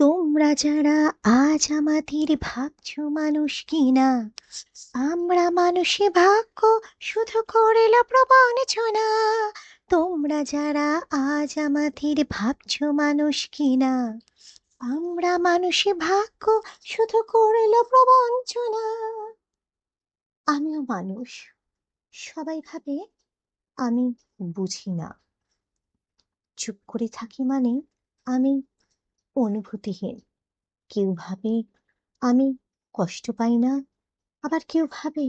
তোমরা যারা আজ আমাদের ভাবছ মানুষ কিনা, আমরা মানুষে ভাগ্য শুধু করিল প্রবঞ্চনা তোমরা যারা আজ আমাদের ভাবছ মানুষ কিনা, আমরা মানুষে ভাগ্য শুধু করিল প্রবঞ্চনা আমিও মানুষ, সবাই ভাবে, আমি বুঝি না। চুপ করে থাকি মানে আমি অনুভূতিহীন। কেউ ভাবে, আমি কষ্ট পাই না। আবার কেউ ভাবে,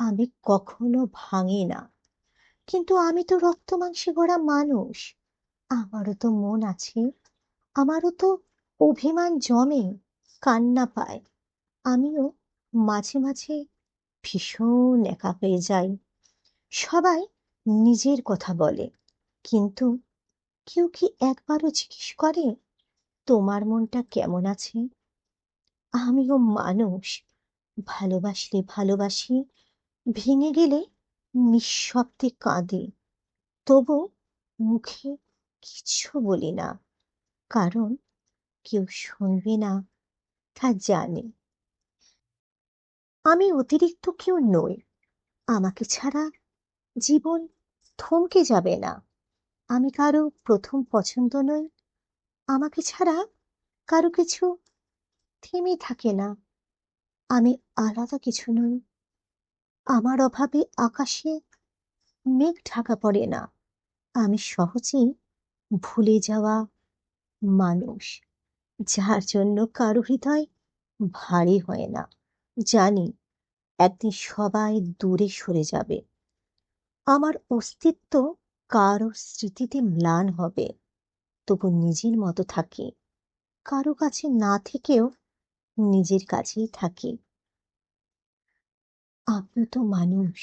আমি কখনো ভাঙি না। কিন্তু আমি তো রক্ত মাংসে গড়া মানুষ। আমারও তো মন আছে, আমারও তো অভিমান জমে, কান্না পায়। আমিও মাঝে মাঝে ভীষণ একা হয়ে যাই। সবাই নিজের কথা বলে, কিন্তু কেউ কি একবারও জিজ্ঞেস করে তোমার মনটা কেমন আছে? আমিও মানুষ, ভালোবাসলে ভালোবাসি, ভেঙে গেলে নিঃশব্দে কাঁদে। তবু মুখে কিছু বলি না, কারণ কেউ শুনবে না, তা জানে। আমি অতিরিক্ত কেউ নই, আমাকে ছাড়া জীবন থমকে যাবে না। আমি কারও প্রথম পছন্দ নই আমাকে ছাড়া কারও কিছু থেমে থাকে না। আমি আলাদা কিছু নই। আমার অভাবে আকাশে মেঘ ঢাকা পড়ে না। আমি সহজেই ভুলে যাওয়া মানুষ, যার জন্য কারও হৃদয় ভারী হয় না। জানি একদিন সবাই দূরে সরে যাবে। আমার অস্তিত্ব কারও স্মৃতিতে ম্লান হবে। তবু নিজের মতো থাকি। কারও কাছে না থেকেও নিজের কাছেই থাকি। আপনি তো মানুষ।